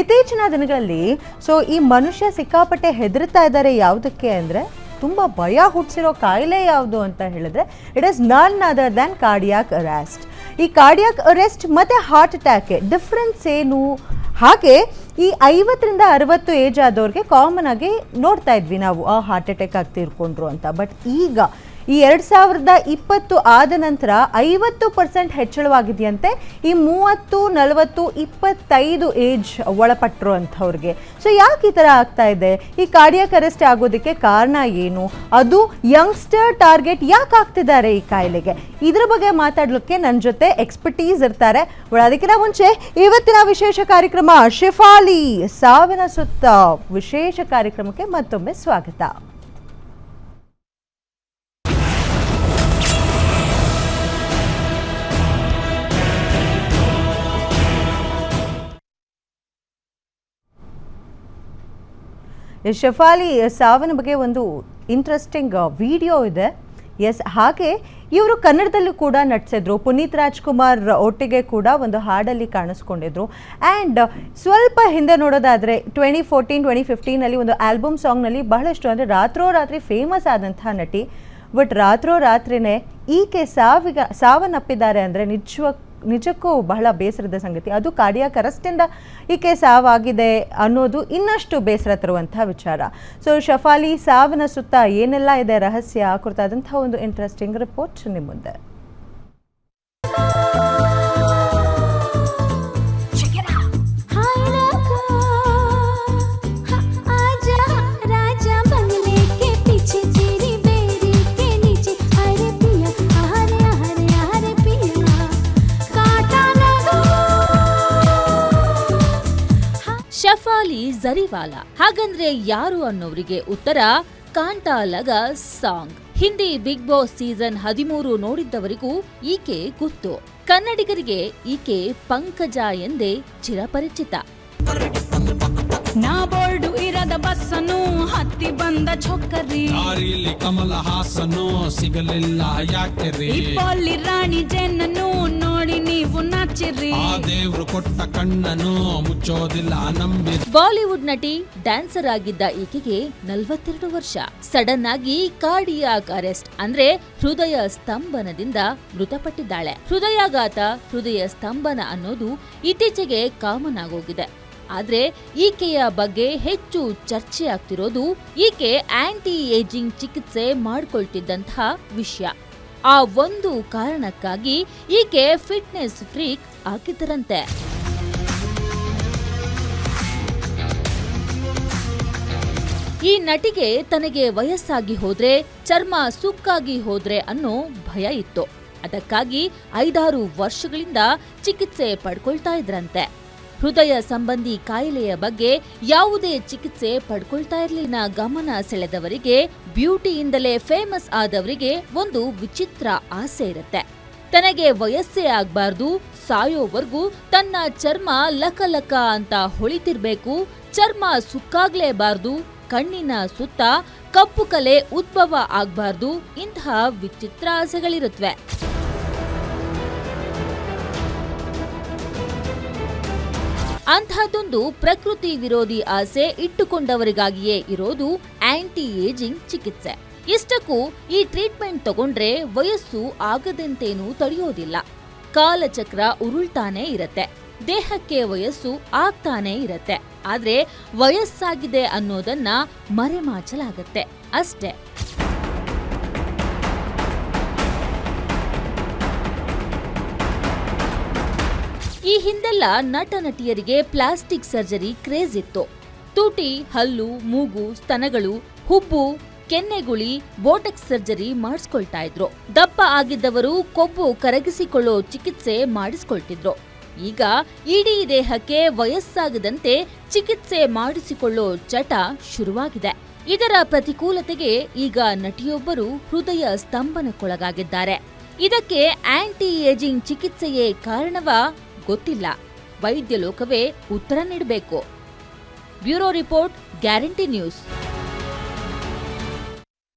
ಇತ್ತೀಚಿನ ದಿನಗಳಲ್ಲಿ ಸೊ ಈ ಮನುಷ್ಯ ಸಿಕ್ಕಾಪಟ್ಟೆ ಹೆದರ್ತಾ ಇದ್ದಾರೆ ಯಾವುದಕ್ಕೆ ಅಂದರೆ, ತುಂಬ ಭಯ ಹುಟ್ಟಿಸಿರೋ ಕಾಯಿಲೆ ಯಾವುದು ಅಂತ ಹೇಳಿದ್ರೆ it is none other than cardiac arrest ಈ ಕಾರ್ಡಿಯಾಕ್ ಅರೆಸ್ಟ್ ಮತ್ತು ಹಾರ್ಟ್ ಅಟ್ಯಾಕೆ ಡಿಫ್ರೆನ್ಸ್ ಏನು? ಹಾಗೆ, ಈ ಐವತ್ತರಿಂದ ಅರವತ್ತು ಏಜ್ ಆದವ್ರಿಗೆ ಕಾಮನ್ ಆಗಿ ನೋಡ್ತಾ ಇದ್ವಿ ನಾವು, ಆ ಹಾರ್ಟ್ ಅಟ್ಯಾಕ್ ಆಗಿ ತೀರ್ಕೊಂಡ್ರು ಅಂತ. ಬಟ್ ಈಗ ಈ ಎರಡು ಸಾವಿರದ ಇಪ್ಪತ್ತು ಆದ ನಂತರ ಐವತ್ತು ಪರ್ಸೆಂಟ್ ಹೆಚ್ಚಳವಾಗಿದೆಯಂತೆ, ಈ ಮೂವತ್ತು, ನಲವತ್ತು, ಇಪ್ಪತ್ತೈದು ಏಜ್ ಒಳಪಟ್ಟರು ಅಂಥವ್ರಿಗೆ. ಸೊ ಯಾಕೆ ಈ ಥರ ಆಗ್ತಾ ಇದೆ? ಈ ಕಾರ್ಡಿಯಾಕ್ ಅರೆಸ್ಟ್ ಆಗೋದಕ್ಕೆ ಕಾರಣ ಏನು? ಅದು ಯಂಗ್ಸ್ಟರ್ ಟಾರ್ಗೆಟ್ ಯಾಕೆ ಆಗ್ತಿದ್ದಾರೆ ಈ ಕಾಯಿಲೆಗೆ? ಇದ್ರ ಬಗ್ಗೆ ಮಾತಾಡಲಿಕ್ಕೆ ನನ್ನ ಜೊತೆ ಎಕ್ಸ್ಪರ್ಟೀಸ್ ಇರ್ತಾರೆ. ಅದಕ್ಕಿಂತ ಮುಂಚೆ ಇವತ್ತಿನ ವಿಶೇಷ ಕಾರ್ಯಕ್ರಮ ಶಿಫಾಲಿ, ಸಾವಿನ ಸುತ್ತ ವಿಶೇಷ ಕಾರ್ಯಕ್ರಮಕ್ಕೆ ಮತ್ತೊಮ್ಮೆ ಸ್ವಾಗತ. ಶಫಾಲಿ ಸಾವಿನ ಬಗ್ಗೆ ಒಂದು ಇಂಟ್ರೆಸ್ಟಿಂಗ್ ವಿಡಿಯೋ ಇದೆ. ಎಸ್, ಹಾಗೆ ಇವರು ಕನ್ನಡದಲ್ಲೂ ಕೂಡ ನಟಿಸಿದ್ರು. ಪುನೀತ್ ರಾಜ್ಕುಮಾರ್ ಒಟ್ಟಿಗೆ ಕೂಡ ಒಂದು ಹಾಡಲ್ಲಿ ಕಾಣಿಸ್ಕೊಂಡಿದ್ರು. ಆ್ಯಂಡ್ ಸ್ವಲ್ಪ ಹಿಂದೆ ನೋಡೋದಾದರೆ ಟ್ವೆಂಟಿ ಫೋರ್ಟೀನ್ ಟ್ವೆಂಟಿ ಫಿಫ್ಟೀನಲ್ಲಿ ಒಂದು ಆಲ್ಬಮ್ ಸಾಂಗ್ನಲ್ಲಿ ಬಹಳಷ್ಟು ಅಂದರೆ ರಾತ್ರೋರಾತ್ರಿ ಫೇಮಸ್ ಆದಂಥ ನಟಿ. ಬಟ್ ರಾತ್ರೋರಾತ್ರಿನೇ ಈಕೆ ಸಾವಿಗ, ಸಾವನ್ನಪ್ಪಿದ್ದಾರೆ ಅಂದರೆ ನಿಜವ ನಿಜಕ್ಕೂ ಬಹಳ ಬೇಸರದ ಸಂಗತಿ. ಅದು ಕಾರ್ಡಿಯಾಕ್ ಅರೆಸ್ಟಿಂದ ಈಕೆ ಸಾವಾಗಿದೆ ಅನ್ನೋದು ಇನ್ನಷ್ಟು ಬೇಸರ ತರುವಂತಹ ವಿಚಾರ. ಸೊ ಶಫಾಲಿ ಸಾವಿನ ಸುತ್ತ ಏನೆಲ್ಲ ಇದೆ ರಹಸ್ಯ ಕುರಿತಾದಂಥ ಒಂದು ಇಂಟ್ರೆಸ್ಟಿಂಗ್ ರಿಪೋರ್ಟ್ ನಿಮ್ಮ ಮುಂದೆ. ಶಫಾಲಿ ಜರಿವಾಲ. ಹಾಗಂದ್ರೆ ಯಾರು ಅನ್ನೋರಿಗೆ ಉತ್ತರ Kantalaga song. Hindi Bigg Boss season ಹದಿಮೂರು ನೋಡಿದ್ದವರಿಗೂ ಈಕೆ ಗೊತ್ತು. ಕನ್ನಡಿಗರಿಗೆ ಈಕೆ ಪಂಕಜ ಎಂದೇ ಚಿರಪರಿಚಿತ. ನಾ ಬೋರ್ಡು ಇರದ ಬಸ್ಸನ್ನು ಹತ್ತಿ ಬಂದ ಚೊಕ್ಕರಿ ದಾರಿಲಿ ಕಮಲ ಹಾಸನು ಸಿಗಲಿಲ್ಲ ಯಾಕೆ ರೀ? ರಾಣಿ ಜೆನ್ನನ್ನು ದೇವ್ರು ಕೊಟ್ಟ ಕಣ್ಣನು ಮುಚ್ಚೋದಿಲ್ಲ ಬಾಲಿವುಡ್ ನಟಿ ಡ್ಯಾನ್ಸರ್ ಆಗಿದ್ದ ಈಕೆಗೆ ನಲವತ್ತೆರಡು ವರ್ಷ. ಸಡನ್ ಆಗಿ ಕಾರ್ಡಿಯಾಕ್ ಅರೆಸ್ಟ್, ಅಂದ್ರೆ ಹೃದಯ ಸ್ತಂಭನದಿಂದ ಮೃತಪಟ್ಟಿದ್ದಾಳೆ. ಹೃದಯಾಘಾತ, ಹೃದಯ ಸ್ತಂಭನ ಅನ್ನೋದು ಇತ್ತೀಚೆಗೆ ಕಾಮನ್ ಆಗೋಗಿದೆ. ಆದ್ರೆ ಈಕೆಯ ಬಗ್ಗೆ ಹೆಚ್ಚು ಚರ್ಚೆ ಆಗ್ತಿರೋದು ಈಕೆ ಆಂಟಿ ಏಜಿಂಗ್ ಚಿಕಿತ್ಸೆ ಮಾಡ್ಕೊಳ್ತಿದ್ದಂತಹ ವಿಷಯ. ಆ ಒಂದು ಕಾರಣಕ್ಕಾಗಿ ಈಕೆ ಫಿಟ್ನೆಸ್ ಫ್ರೀಕ್ ಆಗಿದ್ದರಂತೆ ಈ ನಟಿಗೆ ತನಗೆ ವಯಸ್ಸಾಗಿ ಹೋದ್ರೆ, ಚರ್ಮ ಸುಕ್ಕಾಗಿ ಹೋದ್ರೆ ಅನ್ನೋ ಭಯ ಇತ್ತು. ಅದಕ್ಕಾಗಿ ಐದಾರು ವರ್ಷಗಳಿಂದ ಚಿಕಿತ್ಸೆ ಪಡ್ಕೊಳ್ತಾ ಇದ್ರಂತೆ. ಹೃದಯ ಸಂಬಂಧಿ ಕಾಯಿಲೆಯ ಬಗ್ಗೆ ಯಾವುದೇ ಚಿಕಿತ್ಸೆ ಪಡ್ಕೊಳ್ತಾ ಇರಲಿಲ್ಲ. ಗಮನ ಸೆಳೆದವರಿಗೆ, ಬ್ಯೂಟಿಯಿಂದಲೇ ಫೇಮಸ್ ಆದವರಿಗೆ ಒಂದು ವಿಚಿತ್ರ ಆಸೆ ಇರುತ್ತೆ. ತನಗೆ ವಯಸ್ಸೇ ಆಗ್ಬಾರ್ದು ಸಾಯೋವರೆಗೂ ತನ್ನ ಚರ್ಮ ಲಕ ಲಕ ಅಂತ ಹೊಳಿತಿರ್ಬೇಕು, ಚರ್ಮ ಸುಕ್ಕಾಗ್ಲೇಬಾರ್ದು, ಕಣ್ಣಿನ ಸುತ್ತ ಕಪ್ಪು ಕಲೆ ಉದ್ಭವ ಆಗ್ಬಾರ್ದು, ಇಂತಹ ವಿಚಿತ್ರ ಆಸೆಗಳಿರುತ್ತವೆ ಅಂತಹದೊಂದು ಪ್ರಕೃತಿ ವಿರೋಧಿ ಆಸೆ ಇಟ್ಟುಕೊಂಡವರಿಗಾಗಿಯೇ ಇರೋದು ಆಂಟಿ ಏಜಿಂಗ್ ಚಿಕಿತ್ಸೆ. ಇಷ್ಟಕ್ಕೂ ಈ ಟ್ರೀಟ್ಮೆಂಟ್ ತಗೊಂಡ್ರೆ ವಯಸ್ಸು ಆಗದಂತೇನೂ ತಡೆಯೋದಿಲ್ಲ. ಕಾಲಚಕ್ರ ಉರುಳ್ತಾನೆ ಇರತ್ತೆ. ದೇಹಕ್ಕೆ ವಯಸ್ಸು ಆಗ್ತಾನೆ ಇರತ್ತೆ. ಆದ್ರೆ ವಯಸ್ಸಾಗಿದೆ ಅನ್ನೋದನ್ನ ಮರೆಮಾಚಲಾಗತ್ತೆ. ಅಷ್ಟೇ. ಈ ಹಿಂದೆಲ್ಲ ನಟ ನಟಿಯರಿಗೆ ಪ್ಲಾಸ್ಟಿಕ್ ಸರ್ಜರಿ ಕ್ರೇಜ್ ಇತ್ತು. ತೂಟಿ, ಹಲ್ಲು, ಮೂಗು, ಸ್ತನಗಳು, ಹುಬ್ಬು ಕೆನ್ನೆಗುಳಿ ಬೋಟೆಕ್ಸ್ ಸರ್ಜರಿ ಮಾಡಿಸ್ಕೊಳ್ತಾ ಇದ್ರು. ದಪ್ಪ ಆಗಿದ್ದವರು ಕೊಬ್ಬು ಕರಗಿಸಿಕೊಳ್ಳೋ ಚಿಕಿತ್ಸೆ ಮಾಡಿಸ್ಕೊಳ್ತಿದ್ರು. ಈಗ ಇಡೀ ದೇಹಕ್ಕೆ ವಯಸ್ಸಾಗದಂತೆ ಚಿಕಿತ್ಸೆ ಮಾಡಿಸಿಕೊಳ್ಳೋ ಚಟ ಶುರುವಾಗಿದೆ. ಇದರ ಪ್ರತಿಕೂಲತೆಗೆ ಈಗ ನಟಿಯೊಬ್ಬರು ಹೃದಯ ಸ್ತಂಭನಕ್ಕೊಳಗಾಗಿದ್ದಾರೆ. ಇದಕ್ಕೆ ಆಂಟಿ ಏಜಿಂಗ್ ಚಿಕಿತ್ಸೆಯೇ ಕಾರಣವ ಗೊತ್ತಿಲ್ಲ. ವೈದ್ಯ ಲೋಕವೇ ಉತ್ತರ ನೀಡಬೇಕು. Bureau report, guarantee news.